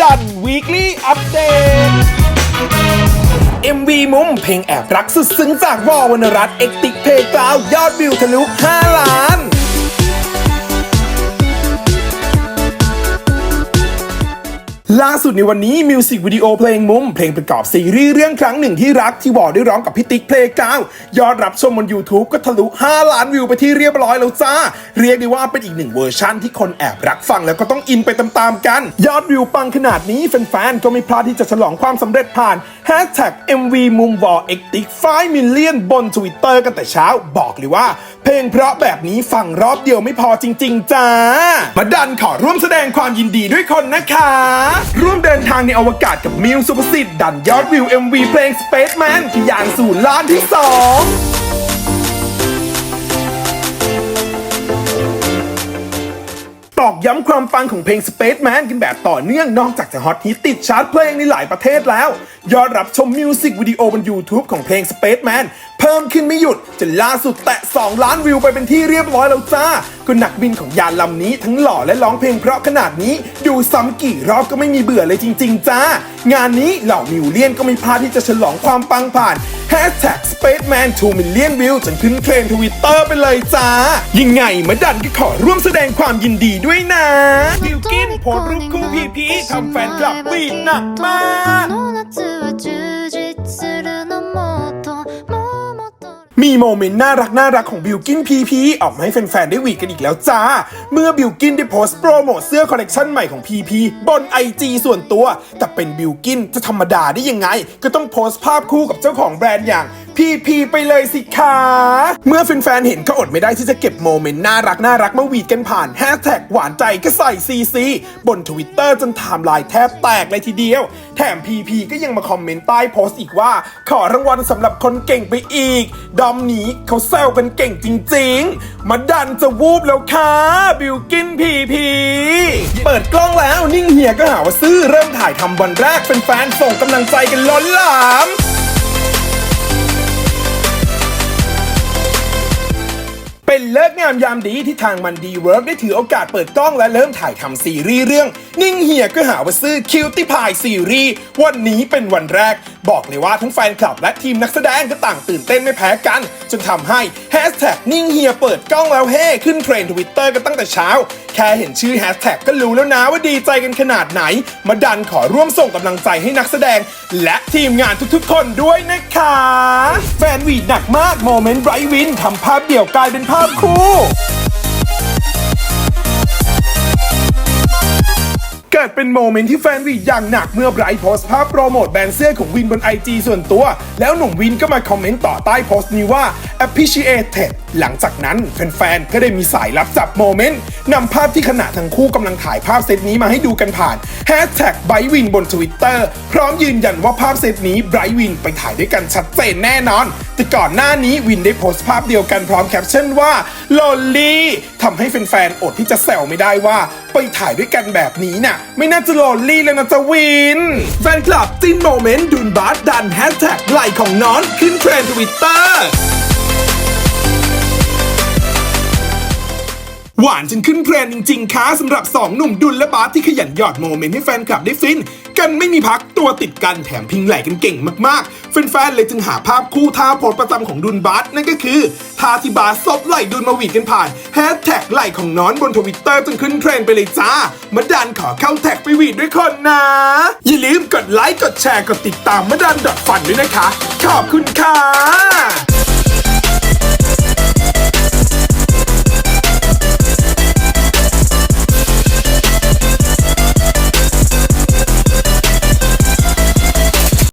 ดัน weekly update MV มุมเพลงแอบรักสุดซึ้งจากวอวรรณรัตน์เอกติกเพลงกล่าวยอดวิวทะลุ 5 ล้าน ล่าสุดในวันนี้มิวสิกวิดีโอเพลงมุม เพลงประกอบซีรีส์เรื่องครั้งหนึ่งที่รักที่วอได้ร้องกับพี่ติ๊กเพลงกาวยอดรับชมบน YouTube ก็ทะลุ 5 ล้านวิวไปที่เรียบร้อยแล้วจ้า เรียกได้ว่าเป็นอีกหนึ่งเวอร์ชั่นที่คนแอบรักฟังแล้วก็ต้องอินไปตามๆกัน ยอดวิวปังขนาดนี้แฟนๆก็ไม่พลาดที่จะฉลองความสำเร็จผ่าน Hashtag MV มุมวอเอกติก5 million บน Twitter กันแต่เช้าบอกเลยว่า ลงเพราะแบบนี้ฟังรอบเดียวไม่พอจริง ๆจ้า มาดันขอร่วมแสดงความยินดีด้วยคนนะคะ ร่วมเดินทางในอวกาศกับมิวสุภสิทธิ์ดันยอดวิว MV เพลง Spaceman ที่ยานศูนย์ล้านที่2ตอกย้ำความปังของเพลง Spaceman กันแบบต่อเนื่องนอกจากจะฮอตฮิตติดชาร์ตเพลงในหลายประเทศแล้ว ยอดรับชมมิวสิกวิดีโอบน YouTube ของเพลง Spaceman เพิ่มขึ้นไม่หยุดจนล่าสุดแตะ 2 ล้านวิวไปเป็นที่เรียบร้อยแล้วจ้า ก็นักบินของยานลำนี้ทั้งหล่อและร้องเพลงเพราะขนาดนี้ ดูซ้ำกี่รอบก็ไม่มีเบื่อเลยจริง ๆ จ้า งานนี้เหล่ามิวเลียนก็ไม่พลาดที่จะฉลองความปังผ่าน Hashtag Spaceman 2 million view จนขึ้นเทรนทวิตเตอร์ไปเลยจ้า ยังไงมาดันก็ขอร่วมแสดงความยินดีด้วยนะบิวกินโพสต์รูปคู่พีพีทำแฟนคลับวีดหนักมาก มีโมเมนต์น่ารักน่ารักของบิวกินพีพีออกมาให้แฟนๆได้หวีดกันอีกแล้วจ้า เมื่อบิวกินได้โพสต์โปรโมทเสื้อคอลเลกชันใหม่ของพีพีบนไอจีส่วนตัว แต่เป็นบิวกินจะธรรมดาได้ยังไง ก็ต้องโพสต์ภาพคู่กับเจ้าของแบรนด์อย่าง พีพีไปเลยสิคะเมื่อแฟนๆเห็นก็อดไม่ได้ที่จะเก็บโมเมนต์น่ารักน่ารักมาหวีดกันผ่านแฮชแท็กหวานใจก็ใส่ซีซีบนทวิตเตอร์จนไทม์ไลน์แทบแตกเลยทีเดียว แถมพีพีก็ยังมาคอมเมนต์ใต้โพสต์อีกว่า ขอรางวัลสำหรับคนเก่งไปอีก ดอมนี้เขาแซวกันเก่งจริง ๆ มาดันจะวูบแล้วค่ะบิวกินพีพีเปิดกล้องแล้วนิ่งเฮียก็หาว่าซื้อเริ่มถ่ายทำวันแรกแฟนๆส่งกำลังใจกันล้นหลาม เป็นเลิกงามยามดีที่ทางมันดีเวิร์กได้ถือโอกาสเปิดกล้องและเริ่มถ่ายทำซีรีส์เรื่อง นิ่งเฮียก็หาว่าซื้อคิวตี้พายซีรีส์วันนี้เป็นวันแรก บอกเลยว่าทั้งแฟนคลับและทีมนักแสดงก็ต่างตื่นเต้นไม่แพ้กัน จนทำให้แฮชแท็กนิ่งเฮียเปิดกล้องแล้วเฮ้ขึ้นเทรนด์ทวิตเตอร์กันตั้งแต่เช้า แค่เห็นชื่อแฮชแท็กก็รู้แล้วนะว่าดีใจกันขนาดไหน มาดันขอร่วมส่งกำลังใจให้นักแสดง และทีมงานทุกๆ คนด้วยนะคะ แฟนวีดหนักมากโมเมนต์ไบรท์วินทำภาพเดี่ยวกลายเป็นภาพคู่ กิดเป็นโมเมนต์ที่แฟนวีดอย่างหนักเมื่อไบรท์โพสต์ภาพโปรโมทแบรนด์เสื้อของวินบน IG ส่วนตัว แล้วหนุ่มวินก็มาคอมเมนต์ต่อใต้โพสต์นี้ว่า appreciated หลังจากนั้นแฟนๆก็ได้มีสายรับจับโมเมนต์นำภาพที่ขณะทั้งคู่กำลังถ่ายภาพเซตนี้มาให้ดูกันผ่าน Hashtag ไบรท์วินบน Twitter พร้อมยืนยันว่าภาพเซตนี้ไบรท์วินไปถ่ายด้วยกันชัดเจนแน่นอน แต่ก่อนหน้านี้วินได้โพสต์ภาพเดียวกันพร้อมแคปชั่นว่าลอลลี่ ทำให้แฟนๆอดที่จะแซวไม่ได้ว่า ไปถ่ายด้วยกันแบบนี้น่ะ ไม่น่าจะลอลลี่แล้วนะจะวิน แฟนคลับจินโมเมนต์ดุนบาสดันแฮชแท็กไหลของน้อนขึ้นเทรนด์ทวิตเตอร์ หวานจนขึ้นเทรนด์จริงๆค่ะสำหรับ 2 หนุ่มดุลและบาสที่ขยันหยอดโมเมนต์ให้แฟนคลับได้ฟิน กันไม่มีพักตัวติดกันแถมพิงไหลกันเก่งมากๆ แฟนๆเลยจึงหาภาพคู่ท่าโพสประจำของดุลบาสนั่นก็คือท่าที่บาสซบไหลดุลมาหวีดกันผ่านแฮชแท็กไหลของน้อนบนทวิตเตอร์จนขึ้นเทรนด์ไปเลยจ้ามาดันขอเข้าแท็กไปหวีดด้วยคนนะ อย่าลืมกดไลค์กดแชร์กดติดตามมาดันดอทฟันด้วยนะคะ ขอบคุณค่ะ